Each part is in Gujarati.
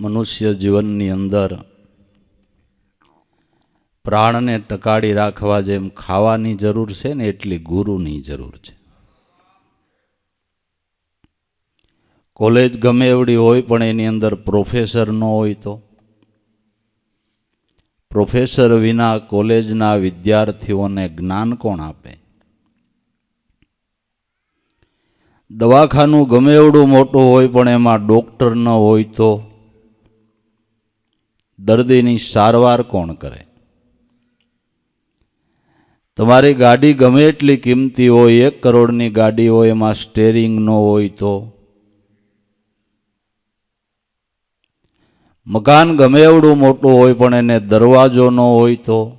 મનુષ્ય જીવનની અંદર પ્રાણને ટકાડી રાખવા જેમ ખાવાની જરૂર છે ને એટલી ગુરુની જરૂર છે. કોલેજ ગમે એવડી હોય પણ એની અંદર પ્રોફેસર ન હોય તો. પ્રોફેસર વિના કોલેજના વિદ્યાર્થીઓને જ્ઞાન કોણ આપે? દવાખાનું ગમે એવડું મોટું હોય પણ એમાં ડોક્ટર ન હોય તો દર્દીની સારવાર કોણ કરે? તમારી ગાડી ગમે એટલી કિંમતી હોય, એક કરોડની ગાડી હોય, એમાં સ્ટેરિંગ ન હોય તો? મકાન ગમે એવડું મોટું હોય, પણ એને દરવાજો ન હોય તો?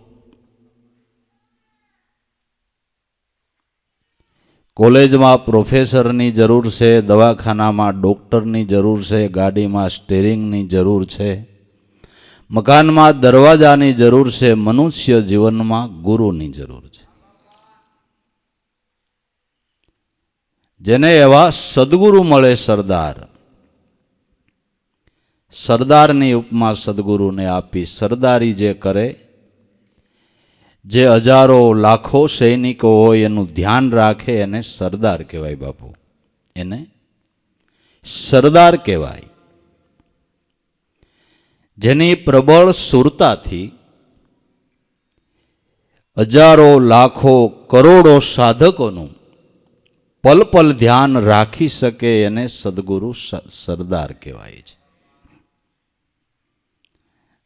કોલેજમાં પ્રોફેસરની જરૂર છે, દવાખાનામાં ડૉક્ટરની જરૂર છે, ગાડીમાં સ્ટેરિંગની જરૂર છે? મકાનમાં દરવાજાની જરૂર છે, મનુષ્ય જીવનમાં ગુરુની જરૂર છે. જેને એવા સદગુરુ મળે સરદાર. સરદારની ઉપમા સદગુરુને આપી, સરદારી જે કરે, જે હજારો, લાખો સૈનિકો હોય એનું ધ્યાન રાખે, એને સરદાર કહેવાય બાપુ. એને સરદાર કહેવાય. જેની પ્રબળ સુરતાથી હજારો, લાખો, કરોડો સાધકોનું પલ પલ ધ્યાન રાખી શકે એને સદગુરુ સરદાર કહેવાય છે.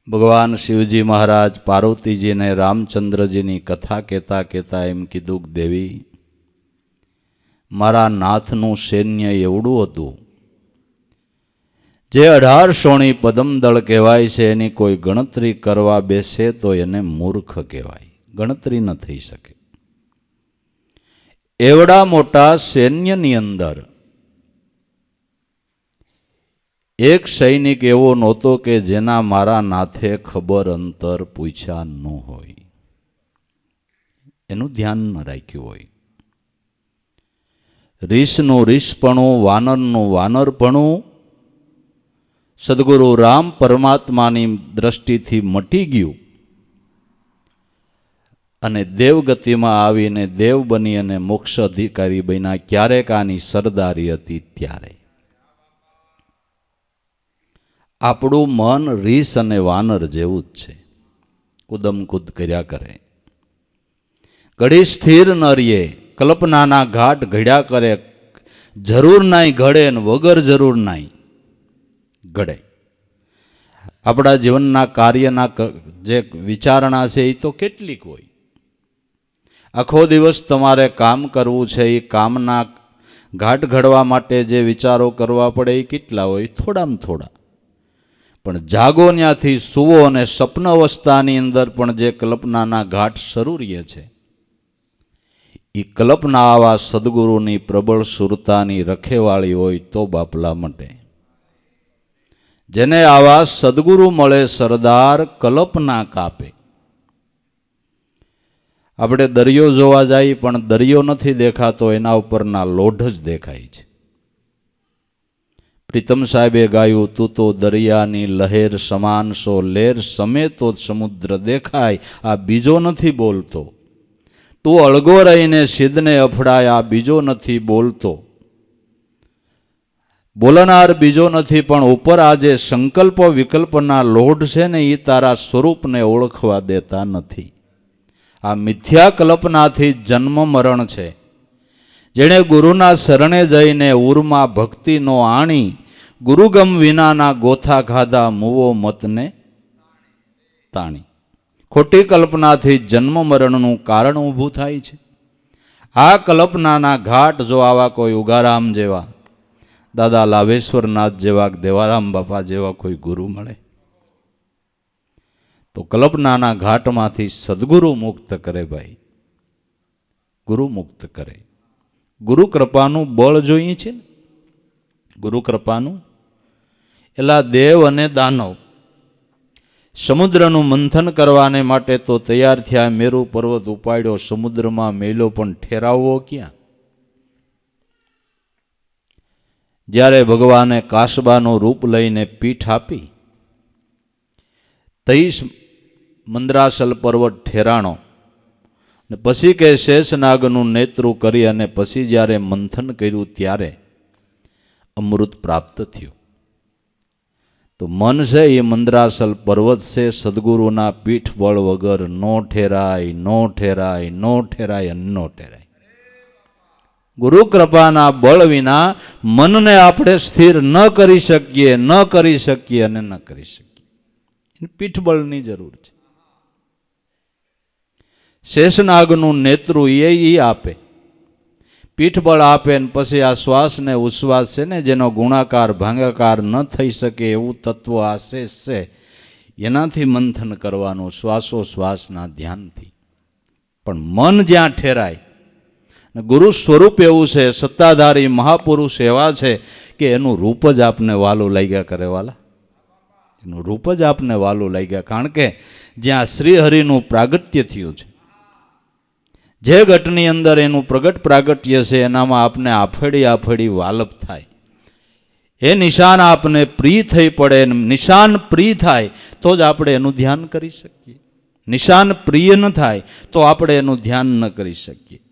ભગવાન શિવજી મહારાજ, પાર્વતીજીને રામચંદ્રજીની કથા કહેતા કહેતા એમ કીધું દેવી, મારા નાથનું સૈન્ય એવડું હતું જે અઢાર સોણી પદમદળ કહેવાય છે, એની કોઈ ગણતરી કરવા બેસે તો એને મૂર્ખ કહેવાય. ગણતરી ન થઈ શકે. એવડા મોટા સૈન્યની અંદર એક સૈનિક એવો નહોતો કે જેના મારા નાથે ખબર અંતર પૂછ્યા ન હોય. એનું ધ્યાન ન રાખ્યું હોય. રીસનું રીસપણું, વાનરનું વાનરપણું સદગુરુ રામ પરમાત્માની દ્રષ્ટિથી મટી ગયું અને દેવગતિમાં આવીને દેવ બની અને મોક્ષ અધિકારી બન્યા ક્યારેક આની સરદારી હતી ત્યારે. આપણું મન રીસ અને વાનર જેવું જ છે. કુદમ કુદ કર્યા કરે. ઘડી સ્થિર ન રહીએ કલ્પનાના ઘાટ ઘડ્યા કરે, જરૂર નાય ઘડે ને વગર જરૂર નાય. ઘડે આપણા જીવનના કાર્યના જે વિચારણા છે એ તો કેટલીક હોય. આખો દિવસ તમારે કામ કરવું છે, એ કામના ઘાટ ઘડવા માટે જે વિચારો કરવા પડે એ કેટલા હોય? થોડામાં થોડા. પણ જાગો ત્યાંથી સુવો અને સ્વપ્ન અવસ્થાની અંદર પણ જે કલ્પનાના ઘાટ શરૂરીએ છે, એ કલ્પના આવા સદગુરુની પ્રબળ સુરતાની રખેવાળી હોય તો બાપલા મટે. જેને આવા સદગુરુ મળે સરદાર કલ્પના કાપે. આપણે દરિયો જોવા જઈએ પણ દરિયો નથી દેખાતો, એના ઉપરના લોઢ જ દેખાય છે. પ્રીતમ સાહેબે ગાયું, તું તો દરિયાની લહેર સમાન સો લેર સમેતો સમુદ્ર દેખાય. આ બીજો નથી બોલતો. તું અળગો રહીને સિદ્ધને અફડાય આ બીજો નથી બોલતો. બોલનાર બીજો નથી, પણ ઉપર આજે સંકલ્પ વિકલ્પના લોઢ છે ને એ તારા સ્વરૂપને ઓળખવા દેતા નથી. આ મિથ્યા કલ્પનાથી જન્મ મરણ છે. જેણે ગુરુના શરણે જઈને ઉરમાં ભક્તિનો આણી, ગુરુગમ વિનાના ગોથા ખાધા મૂવો મતને તાણી. ખોટી કલ્પનાથી જન્મ મરણનું કારણ ઊભું થાય છે. આ કલ્પનાના ઘાટ જો આવા કોઈ ઉગારામ જેવા દાદા લાવેશ્વરનાથ જેવા, દેવારામ બાપા જેવા કોઈ ગુરુ મળે? તો કલ્પનાના ઘાટમાંથી સદગુરુ મુક્ત કરે ભાઈ. ગુરુ મુક્ત કરે. ગુરુ કૃપાનું બળ જોઈએ છે ગુરુ કૃપાનું? એલા દેવ અને દાનવ, સમુદ્રનું મંથન કરવાને માટે તો તૈયાર થયા મેરુ પર્વત ઉપાડ્યો, સમુદ્રમાં મેલો પણ ઠેરાવવો ક્યાં? જ્યારે ભગવાને કાસબાનું રૂપ લઈને પીઠ આપી તઈશ મંદ્રાસલ પર્વત ઠેરાણો ને પછી કે શેષનાગનું નેતૃ કરી અને પછી જ્યારે મંથન કર્યું ત્યારે અમૃત પ્રાપ્ત થયું. તો મન છે એ મંદ્રાસલ પર્વત છે, સદગુરુના પીઠ બળ વગર નો ઠેરાય નો ઠેરાય નો ઠેરાય અને નો ઠેરાય. ગુરુ કૃપાના બળ વિના મનને આપણે સ્થિર ન કરી શકીએ, ન કરી શકીએ અને ન કરી શકીએ. પીઠબળની જરૂર છે. શેષનાગનું નેતૃ એ ઈ આપે. પીઠબળ આપે ને પછી આ શ્વાસ ને ઉશ્વાસ છે ને જેનો ગુણાકાર, ભાંગાકાર ન થઈ શકે એવું તત્વ આ શેષ છે. એનાથી મંથન કરવાનું શ્વાસોશ્વાસના ધ્યાનથી. પણ મન જ્યાં ઠેરાય ગુરુ સ્વરૂપ એવું છે, સત્તાધારી મહાપુરુષ એવા છે કે એનું રૂપ જ આપને વાલું લાગ્યા કરે વાલા. એનું રૂપ જ આપને વાલું લાગ્યા. કારણ કે જ્યાં શ્રીહરિનું પ્રાગટ્ય થયું છે, જે ઘટની અંદર એનું પ્રગટ પ્રાગટ્ય છે, એનામાં આપને આફેડી આફેડી વાલપ થાય. એ નિશાન આપને પ્રિય થઈ પડે, નિશાન પ્રિય થાય, તો જ આપણે એનું ધ્યાન કરી શકીએ. નિશાન પ્રિય ન થાય, તો આપણે એનું ધ્યાન ન કરી શકીએ.